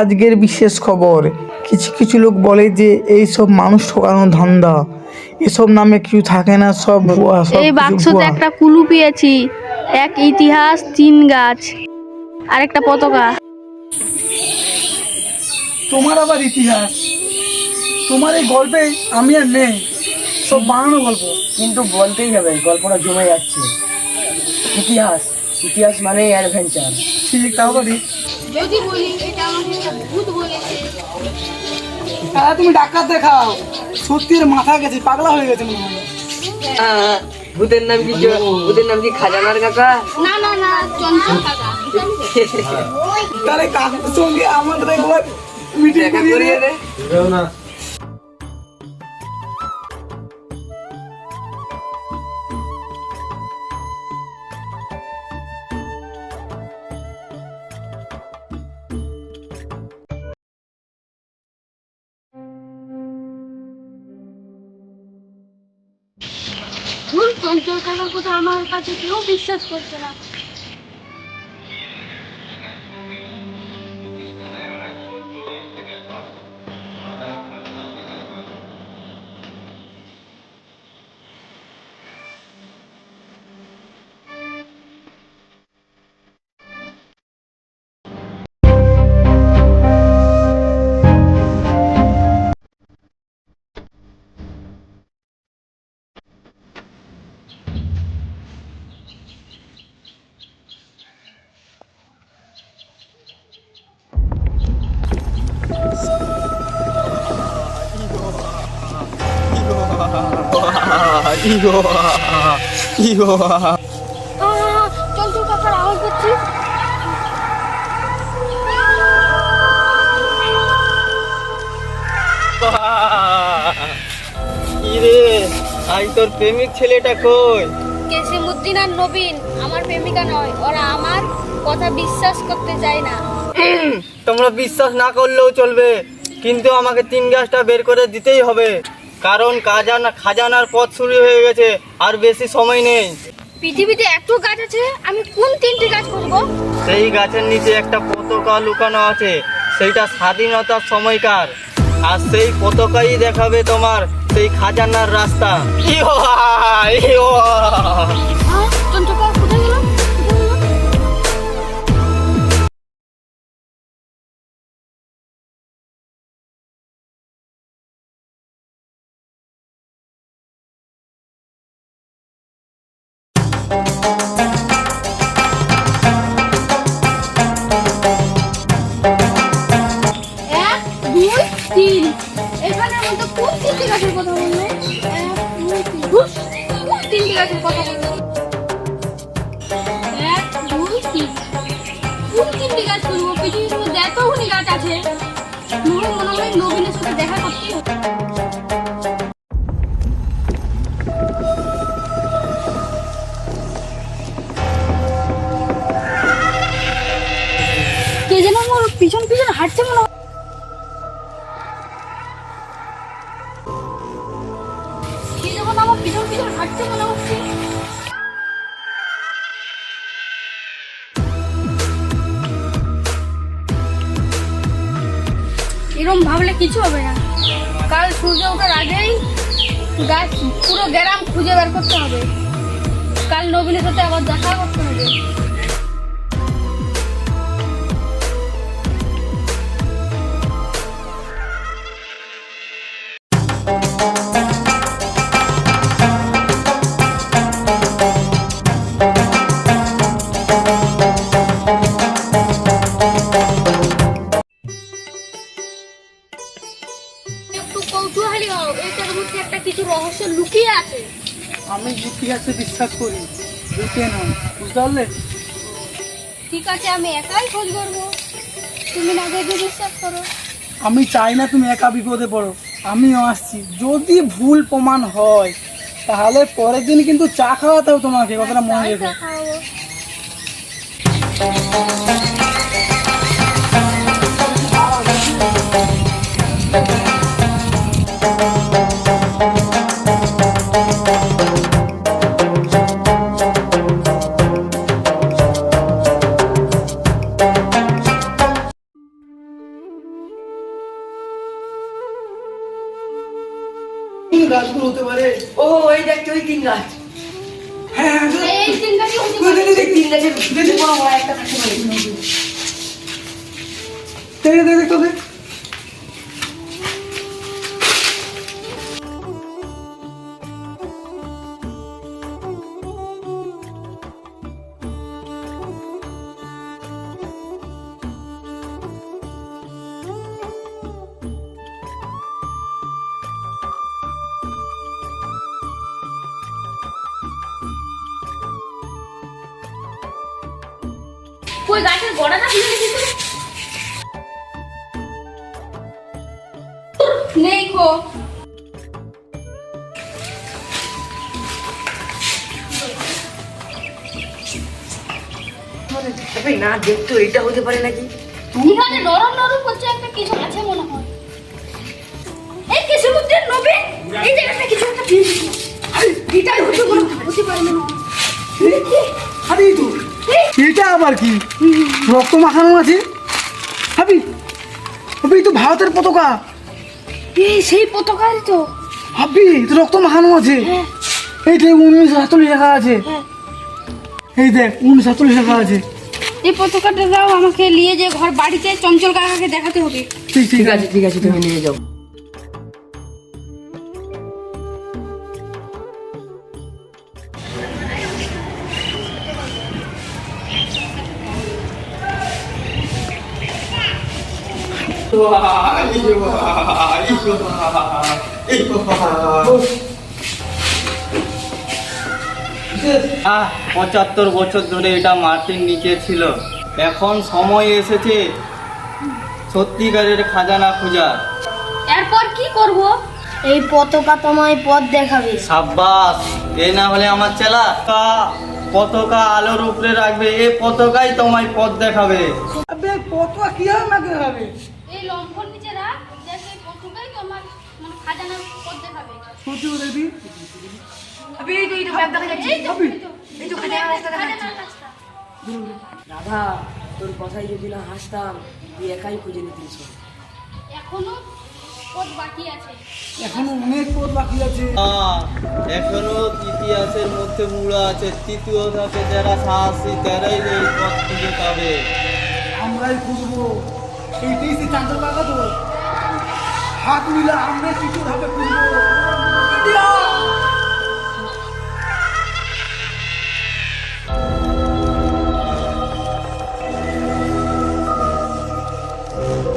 আজকের বিশেষ খবর। কিছু কিছু লোক বলে যে এই সব মানুষ ঠকানো ধান্দা। এসব নামে কিছু থাকে না সব এই বাক্সতে একটা কুলু পেয়েছি। এক ইতিহাস তিন গাছ আর একটা পতাকা। তোমার আবার ইতিহাস? তোমার এই গল্পে আমি আর নেই। সব বানানো গল্প। কিন্তু বলতেই হবে গল্পটা জমে যাচ্ছে। ইতিহাস ইতিহাস মানেই অ্যাডভেঞ্চার ঠিক তাও যদি বলি ভূত বলেছে হ্যাঁ তুমি ডাক্তার দেখাও। সত্যির মাথা গেছে পাগলা হয়ে গেছে মনে হয়। ভূতের নাম কি ভূতের নাম কি খাজানার কাকা? না না না চঞ্চল কাকা। তাহলে কাকুর সঙ্গে আমাদের একবার মিটিং করিয়ে দে। দে। ভুল থাকার কথা আমার কাছে কেউ বিশ্বাস করছে না। চঞ্চল কাকার আওয়াজ করছি রে আই তোর প্রেমিক ছেলেটা কই? কেসিমুদ্দিন আর নবীন আমার প্রেমিকা নয় ওরা আমার কথা বিশ্বাস করতে চায় না। তোমরা বিশ্বাস না করলেও চলবে কিন্তু আমাকে তিন গাছটা বের করে দিতেই হবে। কারণ খাজানা খাজানার পথ শুরু হয়ে গেছে আর বেশি সময় নেই। পৃথিবীতে এত গাছ আছে আমি কোন তিনটি গাছ করব? সেই গাছের নিচে একটা পতাকা লুকানো আছে সেইটা স্বাধীনতার সময়কার। আর সেই পতাকাই দেখাবে তোমার সেই খাজানার রাস্তা। ইহো ইহো। তিন এখানের মধ্যে কোন তিনটি গাছের কথা কোন তিনটি গাছের কথা বলল। আছে। কে যেন আমার পিছন পিছন হাঁটছে মনে হয়। এরম ভাবলে কিছু হবে না। কাল সূর্য ওঠার আগেই গাছ, পুরো গ্রাম খুঁজে বের করতে হবে। কাল নবীনের সাথে আবার দেখা করতে হবে। কিছু রহস্য লুকিয়ে আছে। আমি ইতিহাসে বিশ্বাস করি লুকিয়ে নয় বুঝতে পারলে? ঠিক আছে আমি একাই খোঁজ করব। তুমি না দেখে বিশ্বাস করো। আমি চাই না তুমি একা বিপদে পড়ো। আমিও আসছি। যদি ভুল প্রমাণ হয় তাহলে পরের দিন কিন্তু চা খাওয়াতে হবে তোমাকে কথাটা মনে রেখো। খাওয়াবো গাছগুলো হতে পারে। ও এই দেখতে ওই তিন গাছ। হ্যাঁ হ্যাঁ এই তিন গাছই হতে পারে। দেখ, দেখ, তিন গাছের বড় বড় একটা পারে। দেখ, দেখ, দেখ, কই গাছের গোড়াটা খুলে দেখি তো? নেই খো। না দেখতো এটা হতে পারে নাকি? এখানে নরম নরম করছে একটা কিছু আছে মনে হয়। এই কিছু মধ্যে নবীন এই জায়গাটা কিছু একটা পেয়েছি। এটাই হতে পারে। হতে পারে আরে তো। এটা আবার কি? রক্ত মাখানো আছে? ভাবি ভাবি তো ভারতের পতাকা। এই সেই পতাকাই তো। ভাবি তো রক্ত মাখানো আছে। হ্যাঁ। এই দেখ উনিশ সাতচল্লিশ লেখা আছে। হ্যাঁ। এই দেখ উনিশ সাতচল্লিশ লেখা আছে। এই পতাকাটা দাও আমাকে নিয়ে যে ঘর বাড়িতে চঞ্চল কাকাকে দেখাতে হবে। ঠিক ঠিক আছে ঠিক আছে তুমি নিয়ে যাও। আহ পঁচাত্তর বছর ধরে এটা মাটির নিচে ছিল। এখন সময় এসেছে সত্যিকারের খাজানা খোঁজার। এরপর কি করব? এই পতাকা তোমায় পথ দেখাবে। সাব্বাস এ না হলে আমার চেলা। কা- পতাকা আলোর উপরে রাখবে এ পতাকাই তোমায় পথ দেখাবে। আবে পতাকা কীভাবে মাকে হবে এই লম্ফর নিচে রাখ যাতে এই পতাকাই তো আমার দেখাবে করে দিবি। আবে এই তো এই তো ব্যাগ দেখা যাচ্ছে। এই তো ভাবি। এই তো এই রাস্তা দেখা যাচ্ছে। রাধা তোর কথাই যদি না হাসতাম তুই একাই খুঁজে নিতিস। এখনও পথ বাকি আছে। এখনও অনেক পথ বাকি আছে। এখনও ইতিহাসের মধ্যে মুড়া আছে। তৃতীয় ধাপে যারা সাহসী তারাই এই পথ খুঁজে পাবে। আমরাই খুঁজবো। এইটাই সে চাঁদের বাগা তো। হাত মিলা আমরা কিছু ভাবে ইন্ডিয়া